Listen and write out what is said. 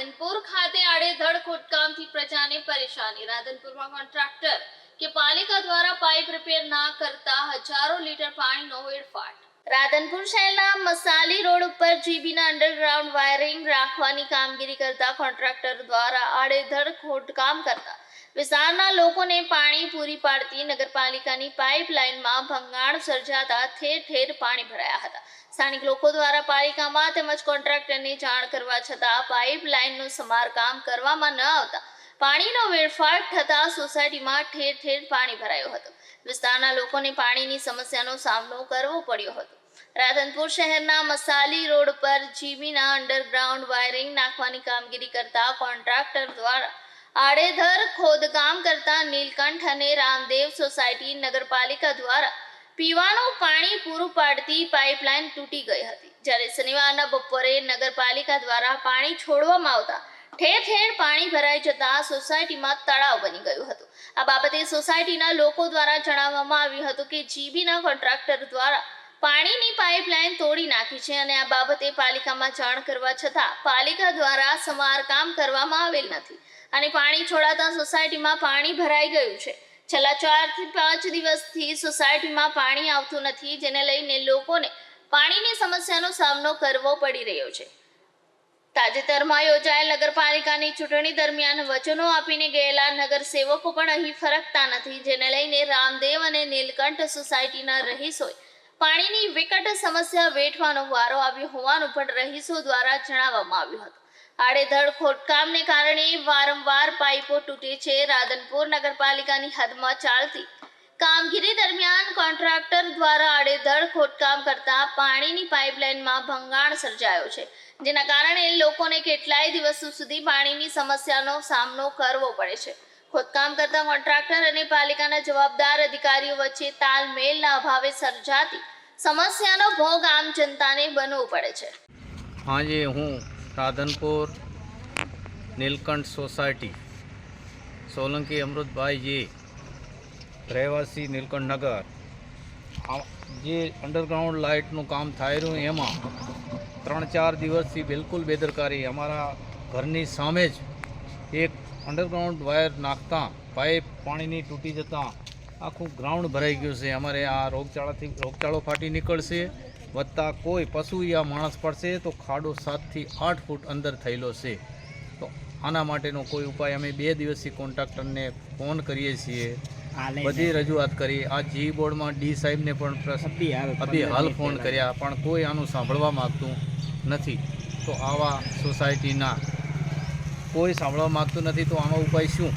રાધનપુર ખાતે આડેધડ ખોદકામથી પ્રજાને પરેશાની. રાધનપુરમાં કોન્ટ્રાક્ટર કે પાલિકા દ્વારા પાઇપ રિપેર ના કરતા હજારો લીટર પાણીનો વેડફાટ. રાધનપુર શહેરના મસાલી રોડ ઉપર જીબીના અંડરગ્રાઉન્ડ વાયરિંગ રાખવાની કામગીરી કરતા કોન્ટ્રાક્ટર દ્વારા આડેધડ ખોદકામ કરતા વિસ્તારના લોકોને પાણી પૂરી પાડતી નગરપાલિકાની પાઇપલાઇનમાં ભંગાણ સર્જાતા ઠેર ઠેર પાણી ભરાયા હતા. સ્થાનિક લોકો દ્વારા પાલિકામાં તેમજ કોન્ટ્રાક્ટરને જાણ કરવા છતાં પાઇપલાઇનનું સમારકામ કરવામાં ન આવતા પાણીનો વેડફાટ થતાં સોસાયટીમાં ઠેર ઠેર પાણી ભરાયું હતું. વિસ્તારના લોકોને પાણીની સમસ્યાનો સામનો કરવો પડ્યો હતો. રાધનપુર શહેરના મસાલી રોડ પર જીબીના અંડરગ્રાઉન્ડ વાયરિંગ નાખવાની કામગીરી કરતા કોન્ટ્રાક્ટર દ્વારા આડેધર ખોદકામ કરતા નીલકંઠ અને રામદેવ સોસાયટી નગરપાલિકા દ્વારા પીવાનું પાણી પૂરું પાડતી પાઇપલાઇન તૂટી ગઈ હતી. જ્યારે શનિવારના બપોરે નગરપાલિકા દ્વારા પાણી છોડવામાં આવતા ઠેર ઠેર પાણી ભરાઈ જતા સોસાયટીમાં તળાવ બની ગયું હતું. આ બાબતે સોસાયટીના લોકો દ્વારા જણાવવામાં આવ્યું હતું કે જીબીના કોન્ટ્રાક્ટર દ્વારા પાણીની પાઇપલાઇન તોડી નાખી છે અને આ બાબતે પાલિકામાં જાણ કરવા છતાં પાલિકા દ્વારા સમારકામ કરવામાં આવેલ નથી. અને પાણી છોડાતા સોસાયટીમાં પાણી ભરાઈ ગયું છે. છેલ્લા ચારથી પાંચ દિવસથી સોસાયટીમાં પાણી આવતું નથી, જેને લઈને લોકોને પાણીની સમસ્યાનો સામનો કરવો પડી રહ્યો છે. તાજેતરમાં યોજાયેલ નગરપાલિકાની ચૂંટણી દરમિયાન વચનો આપીને ગયેલા નગરસેવકો પણ અહીં ફરકતા નથી, જેને લઈને રામદેવ અને નીલકંઠ સોસાયટીના રહીશોએ પાણીની વિકટ સમસ્યા વેઠવાનો વારો આવ્યો હોવાનું પણ રહીશો દ્વારા જણાવવામાં આવ્યું હતું. આડેધડ ખોદકામને કારણે વારંવાર પાઇપો તૂટે છે. રાધનપુર નગરપાલિકાની હદમાં ચાલતી કામગીરી દરમિયાન કોન્ટ્રાક્ટર દ્વારા આડેધડ ખોદકામ કરતા પાણીની પાઇપલાઇનમાં ભંગાણ સર્જાયો છે, જેના કારણે લોકોને કેટલાય દિવસો સુધી પાણીની સમસ્યાનો સામનો કરવો પડે છે. ખોદકામ કરતા કોન્ટ્રાક્ટર અને પાલિકાના જવાબદાર અધિકારીઓ વચ્ચે તાલમેલના અભાવે સર્જાતી સમસ્યાનો ભોગ આમ જનતાને બનવો પડે છે. આજે હું રાધનપુર નીલકંઠ સોસાયટી સોલંકી અમૃતભાઈજી રહેવાસી નીલકંઠ નગર આ જે અંડરગ્રાઉન્ડ લાઇટનું કામ થાય રહ્યું એમાં ત્રણ ચાર દિવસથી બિલકુલ બેદરકારી. અમારા ઘરની સામે જ એક અંડરગ્રાઉન્ડ વાયર નાખતા પાઇપ પાણીની તૂટી જતાં આખું ગ્રાઉન્ડ ભરાઈ ગયું છે. અમારે આ રોગચાળાથી રોગચાળો ફાટી નીકળશે. વત્તા કોઈ પશુ યા માણસ પડશે તો ખાડો સાતથી આઠ ફૂટ અંદર થયેલો છે. તો આના માટેનો કોઈ ઉપાય અમે બે દિવસથી કોન્ટ્રાક્ટરને ફોન કરીએ છીએ. બધી રજૂઆત કરી. આ જી બોર્ડમાં ડી સાહેબને પણ અભી હાલ ફોન કર્યા પણ કોઈ આનું સાંભળવા માગતું નથી. તો આવા સોસાયટીના કોઈ સાંભળવા માગતું નથી તો આનો ઉપાય શું?